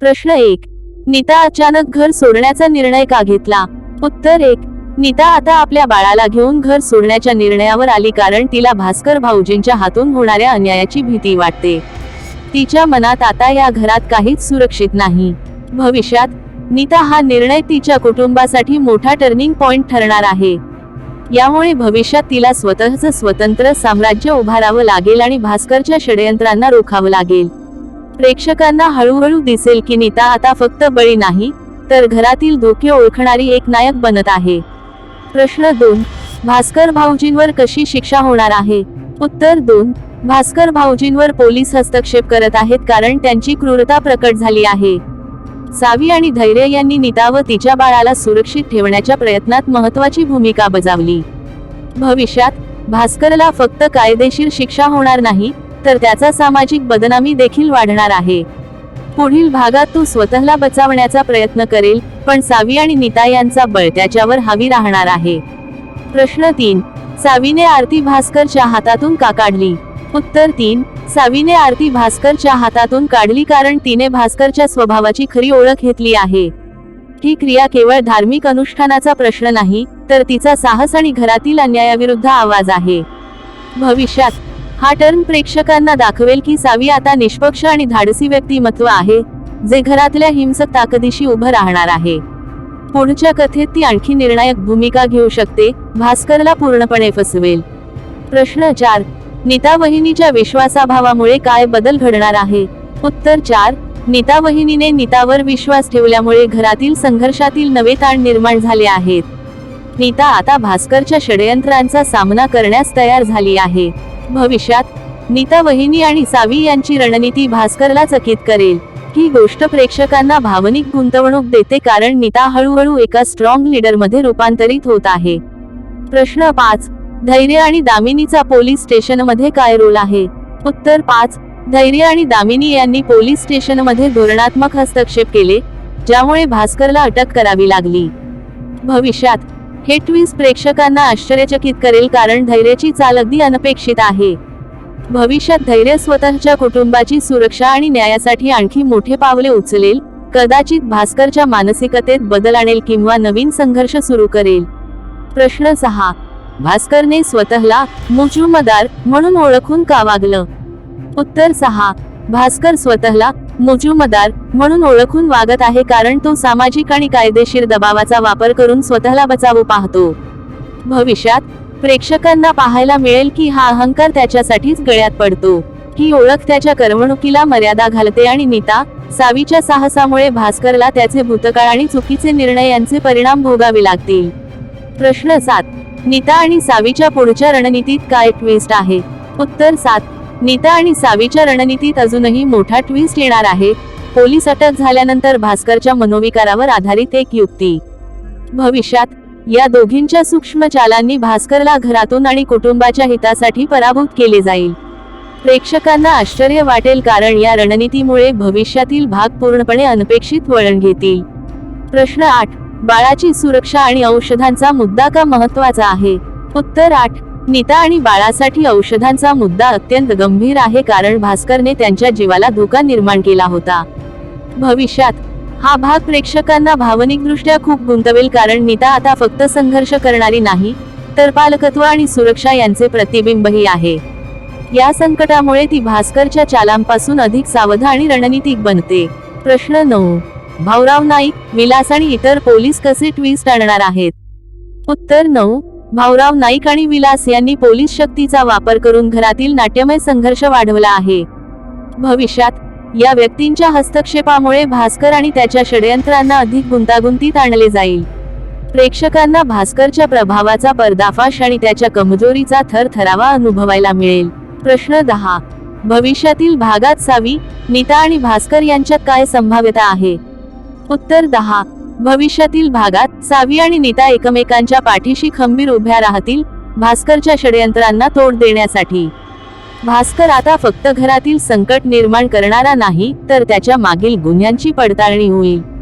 प्रश्न एक. नीता अचानक घर सोडण्याचा निर्णय का घेतला? उत्तर एक. नीता आता आपल्या बाळाला घेऊन घर सोडण्याच्या निर्णयावर आली कारण तिला भास्कर भाऊजींच्या हातून होणाऱ्या अन्यायाची भीती वाटते. तिच्या मनात आता या घरात काहीच सुरक्षित नाही. भविष्यात नीता हा निर्णय तिच्या कुटुंबासाठी मोठा टर्निंग पॉइंट ठरणार आहे. यामुळे भविष्यात तिला स्वतःचं स्वतंत्र साम्राज्य उभारावं लागेल आणि भास्करच्या षडयंत्रांना रोखावं लागेल. प्रेक्षकांना हळूहळू दिसेल की नीता आता फक्त बळी नाही तर घरातील धोके ओळखणारी एक नायक बनत आहे. प्रश्न दोन भास्कर भाऊजींवर कशी शिक्षा होणार आहे? उत्तर दोन भास्कर भाऊजींवर पोलीस हस्तक्षेप करत आहेत कारण त्यांची क्रूरता प्रकट झाली आहे. सावी आणि धैर्य यांनी नीता व तिच्या बाळाला सुरक्षित ठेवण्याच्या प्रयत्नात महत्वाची भूमिका बजावली. भविष्यात भास्करला फक्त कायदेशीर शिक्षा होणार नाही तर त्याचा सामाजिक बदनामी देखील वाढणार आहे. पुढील भागात तो स्वतःला बचावण्याचा प्रयत्न करेल पण सावी आणि नीता यांचा बळ त्याच्यावर हावी राहणार आहे. प्रश्न तीन. सावीने आरती भास्करच्या हातातून का काढली? उत्तर तीन. सावीने आरती भास्करच्या हातातून काढली कारण तिने भास्करच्या स्वभावाची खरी ओळख घेतली आहे. ही क्रिया केवळ धार्मिक अनुष्ठानाचा प्रश्न नाही तर तिचा साहस आणि घरातील अन्यायाविरुद्ध आवाज आहे. भविष्यात हा टर्न प्रेक्षकांना दाखवेल की सावी आता निष्पक्ष आणि धाडसी व्यक्तिमत्व आहे जे घरातल्या हिंसक ताकदीशी उभं राहणार आहे. पुढच्या कथेत ती आणखी निर्णायक भूमिका घेऊ शकते भास्करला पूर्णपणे फसवेल. प्रश्न चार नीता वहिनीच्या विश्वासाभावामुळे काय बदल घडणार आहे? उत्तर चार नीता वहिनीने नीतावर विश्वास ठेवल्यामुळे घरातील संघर्षातील नवे ताण निर्माण झाले आहेत. नीता आता भास्करच्या षडयंत्रांचा सामना करण्यास तयार झाली आहे. भविष्यात नीता वहिनी आणि सावी यांची रणनीती भास्करला चकित करेल. ही गोष्ट प्रेक्षकांना भावनिक गुंतवणूक देते कारण नीता हळूहळू एका स्ट्रॉंग लीडरमध्ये रूपांतरित होत आहे. प्रश्न पाच धैर्य आणि दामिनीचा पोलीस स्टेशनमध्ये काय रोल आहे? उत्तर पाच धैर्य आणि दामिनी यांनी पोलीस स्टेशनमध्ये धोरणात्मक हस्तक्षेप केले ज्यामुळे भास्करला अटक करावी लागली. भविष्यात हे ट्विन्स प्रेक्षकांना आश्चर्यचकित करेल कारण धैर्याची चाल अगदी अनपेक्षित आहे. भविष्यात धैर्य स्वतःच्या कुटुंबाची सुरक्षा आणि न्यायासाठी आणखी मोठे पावले उचलेल कदाचित भास्करच्या मानसिकतेत बदल आणेल किंवा नवीन संघर्ष सुरू करेल. प्रश्न सहा. भास्करने स्वतःला मुजुमदार म्हणून ओळखून का वागलं? उत्तर सहा. भास्कर स्वतःला मुजुमदार म्हणून ओळखून वागत आहे कारण तो सामाजिक आणि कायदेशीर दबावाचा वापर करून स्वतःला बचावू पाहतो. भविष्यात प्रेक्षकांना पाहायला मिळेल की हा अहंकार त्याच्यासाठीच गळ्यात पडतो. ही ओळख त्याच्या करमणुकीला मर्यादा घालते आणि नीता सावीच्या साहसामुळे भास्करला त्याचे भूतकाळ आणि चुकीचे निर्णय यांचे परिणाम भोगावे लागतील. प्रश्न सात. नीता आणि सावीच्या पुढच्या रणनीतीत काय ट्विस्ट आहे? उत्तर सात. नीता आणि सावीच्या रणनीतीत अजूनही मोठा ट्विस्ट येणार आहे. पोलीस अटक झाल्यानंतर भास्करच्या मनोविकारावर आधारित एक युक्ती. भविष्यात या दोघींच्या सूक्ष्म चालांनी भास्करला घरातून आणि कुटुंबाच्या हितासाठी पराभूत केले जाईल. प्रेक्षकांना आश्चर्य वाटेल कारण या रणनीतीमुळे भविष्यातील भाग पूर्णपणे अनपेक्षित वळण घेतील. प्रश्न आठ बाळाची सुरक्षा आणि औषधांचा मुद्दा का महत्त्वाचा आहे? उत्तर आठ नीता आणि बाळासाठी औषधांचा मुद्दा अत्यंत गंभीर आहे कारण भास्करने त्यांच्या जीवाला धोका निर्माण केला होता. भविष्यात हा भाग प्रेक्षकांना भावनिकदृष्ट्या खूप गुंतवेल कारण नीता आता फक्त संघर्ष करणारी नाही तर पालकत्व आणि सुरक्षा यांचे प्रतिबिंबही आहे. या संकटामुळे ती भास्करच्या चालांपासून अधिक सावध आणि रणनीतिक बनते. प्रश्न नऊ. भाऊराव नाईक विलास आणि इतर पोलीस कसे ट्विस्ट आणणार आहेत? उत्तर नऊ. भाऊराव नाईक आणि विलास यांनी पोलीस शक्तीचा वापर करून घरातील नाट्यमय संघर्ष वाढवला आहे. भविष्यात या व्यक्तींच्या हस्तक्षेपामुळे भास्कर आणि त्याच्या षडयंत्रांना अधिक गुंतागुंतीत आणले जाईल. प्रेक्षकांना भास्करच्या प्रभावाचा पर्दाफाश आणि त्याच्या कमजोरीचा थर थरावा अनुभवायला मिळेल. प्रश्न दहा. भविष्यातील भागात सावी नीता आणि भास्कर यांच्यात काय संभाव्यता आहे? उत्तर दहा. भविष्यातील भागात सावी आणि नीता एकमेकांच्या पाठीशी खंबीर उभ्या राहतील भास्करच्या षडयंत्रांना तोड देण्यासाठी. भास्कर आता फक्त घरातील संकट निर्माण करणारा नाही तर त्याच्या मागील गुन्ह्यांची पडताळणी होईल.